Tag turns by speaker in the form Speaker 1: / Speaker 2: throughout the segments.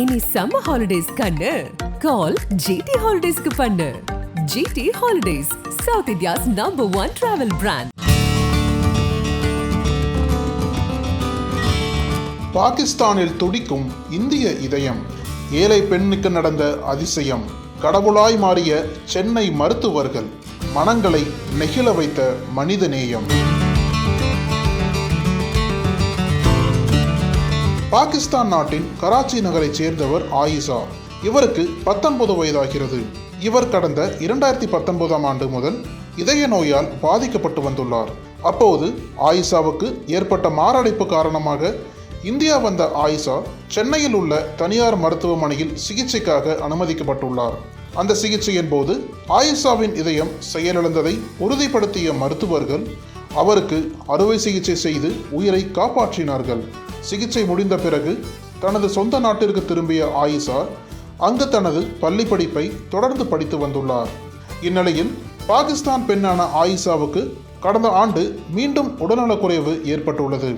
Speaker 1: இனி summer holidays கண்ணு. கால் GT ஹாலிடேஸ்க்கு பண்ணு. GT holidays South India's number one travel brand
Speaker 2: பாகிஸ்தானில் துடிக்கும் இந்திய இதயம் ஏழை பெண்ணுக்கு நடந்த அதிசயம் கடவுளாய் மாறிய சென்னை மருத்துவர்கள் மனங்களை நெகிழ வைத்த மனிதநேயம். பாகிஸ்தான் நாட்டின் கராச்சி நகரைச் சேர்ந்தவர் ஆயிஷா. இவருக்கு பத்தொன்பது வயதாகிறது. இவர் கடந்த இரண்டாயிரத்தி பத்தொன்பதாம் ஆண்டு முதல் இதய நோயால் பாதிக்கப்பட்டு வந்துள்ளார். அப்போது ஆயிஷாவுக்கு ஏற்பட்ட மாரடைப்பு காரணமாக இந்தியா வந்த ஆயிஷா சென்னையில் உள்ள தனியார் மருத்துவமனையில் சிகிச்சைக்காக அனுமதிக்கப்பட்டுள்ளார். அந்த சிகிச்சையின் போது ஆயிஷாவின் இதயம் செயலிழந்ததை உறுதிப்படுத்திய மருத்துவர்கள் அவருக்கு அறுவை சிகிச்சை செய்து உயிரை காப்பாற்றினார்கள். சிகிச்சை முடிந்த பிறகு தனது சொந்த நாட்டிற்கு திரும்பிய ஆயிஷா அங்கு தனது பள்ளி படிப்பை தொடர்ந்து படித்து வந்துள்ளார். இந்நிலையில் பாகிஸ்தான் பெண்ணான ஆயிஷாவுக்கு கடந்த ஆண்டு மீண்டும் உடல்நலக்குறைவு ஏற்பட்டுள்ளது.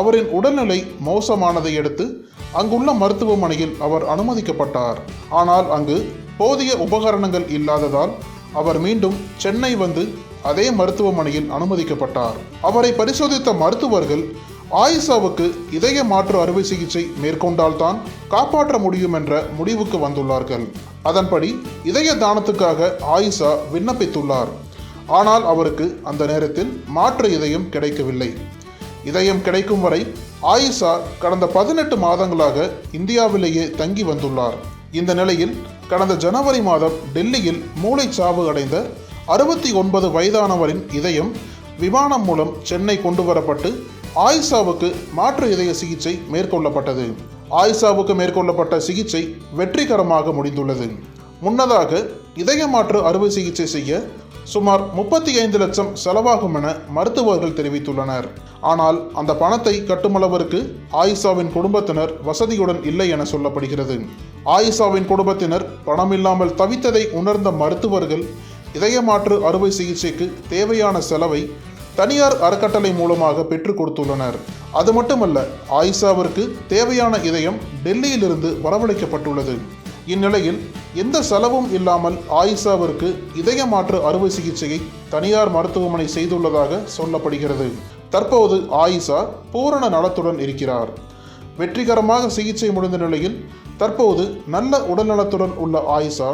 Speaker 2: அவரின் உடல்நிலை மோசமானதை அடுத்து அங்குள்ள மருத்துவமனையில் அவர் அனுமதிக்கப்பட்டார். ஆனால் அங்கு போதிய உபகரணங்கள் இல்லாததால் அவர் மீண்டும் சென்னை வந்து அதே மருத்துவமனையில் அனுமதிக்கப்பட்டார். அவரை பரிசோதித்த மருத்துவர்கள் ஆயிஷாவுக்கு இதய மாற்று அறுவை சிகிச்சை மேற்கொண்டால்தான் காப்பாற்ற முடியும் என்ற முடிவுக்கு வந்துள்ளார்கள். அதன்படி இதய தானத்துக்காக ஆயிஷா விண்ணப்பித்துள்ளார். ஆனால் அவருக்கு அந்த நேரத்தில் மாற்று இதயம் கிடைக்கவில்லை. இதயம் கிடைக்கும் வரை ஆயிஷா கடந்த பதினெட்டு மாதங்களாக இந்தியாவிலேயே தங்கி வந்துள்ளார். இந்த நிலையில் கடந்த ஜனவரி மாதம் டெல்லியில் மூளைச்சாவு அடைந்த அறுபத்தி ஒன்பது வயதானவரின் இதயம் விமானம் மூலம் சென்னை கொண்டு வரப்பட்டு ஆயிஷாவுக்கு மாற்று இதய சிகிச்சை மேற்கொள்ளப்பட்டது. ஆயிஷாவுக்கு மேற்கொள்ளப்பட்ட சிகிச்சை வெற்றிகரமாக முடிந்துள்ளது. முன்னதாக இதய மாற்று அறுவை சிகிச்சை செய்ய சுமார் முப்பத்தி ஐந்து லட்சம் செலவாகும் என மருத்துவர்கள் தெரிவித்துள்ளனர். ஆனால் அந்த பணத்தை கட்டுமளவிற்கு ஆயிஷாவின் குடும்பத்தினர் வசதியுடன் இல்லை என சொல்லப்படுகிறது. ஆயிஷாவின் குடும்பத்தினர் பணமில்லாமல் தவித்ததை உணர்ந்த மருத்துவர்கள் இதய மாற்று அறுவை சிகிச்சைக்கு தேவையான செலவை தனியார் அறக்கட்டளை மூலமாக பெற்றுக் கொடுத்துள்ளனர். அது மட்டுமல்ல ஆயிஷாவிற்கு தேவையான இதயம் டெல்லியிலிருந்து வரவழைக்கப்பட்டுள்ளது. இந்நிலையில் எந்த செலவும் இல்லாமல் ஆயிஷாவிற்கு இதய மாற்று அறுவை சிகிச்சையை தனியார் மருத்துவமனை செய்துள்ளதாக சொல்லப்படுகிறது. தற்போது ஆயிஷா பூரண நலத்துடன் இருக்கிறார். வெற்றிகரமாக சிகிச்சை முடிந்த நிலையில் தற்போது நல்ல உடல்நலத்துடன் உள்ள ஆயிஷா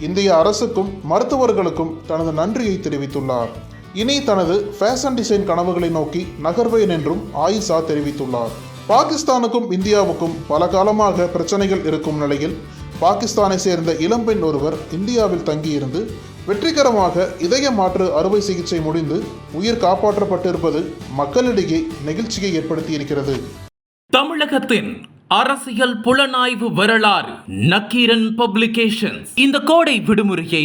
Speaker 2: இந்திய அரசுக்கும் மருத்துவர்களுக்கும் தனது நன்றியை தெரிவித்துள்ளார். இனி தனது ஃபேஷன் டிசைன் கனவுகளை நோக்கி நகர்வேன் என்றும் ஆயிஷா தெரிவித்துள்ளார். பாகிஸ்தானுக்கும் இந்தியாவுக்கும் பல காலமாக பிரச்சனைகள் இருக்கும் நிலையில் பாகிஸ்தானை சேர்ந்த இளம்பெண் ஒருவர் இந்தியாவில் தங்கியிருந்து வெற்றிகரமாக இதய மாற்று அறுவை சிகிச்சை முடிந்து உயிர் காப்பாற்றப்பட்டிருப்பது மக்களிடையே நெகிழ்ச்சியை ஏற்படுத்தியிருக்கிறது.
Speaker 3: தமிழகத்தின் அரசியல் புலனாய்வு வரலாறு நக்கீரன் பப்ளிகேஷன்ஸ். இந்த கோடை விடுமுறையை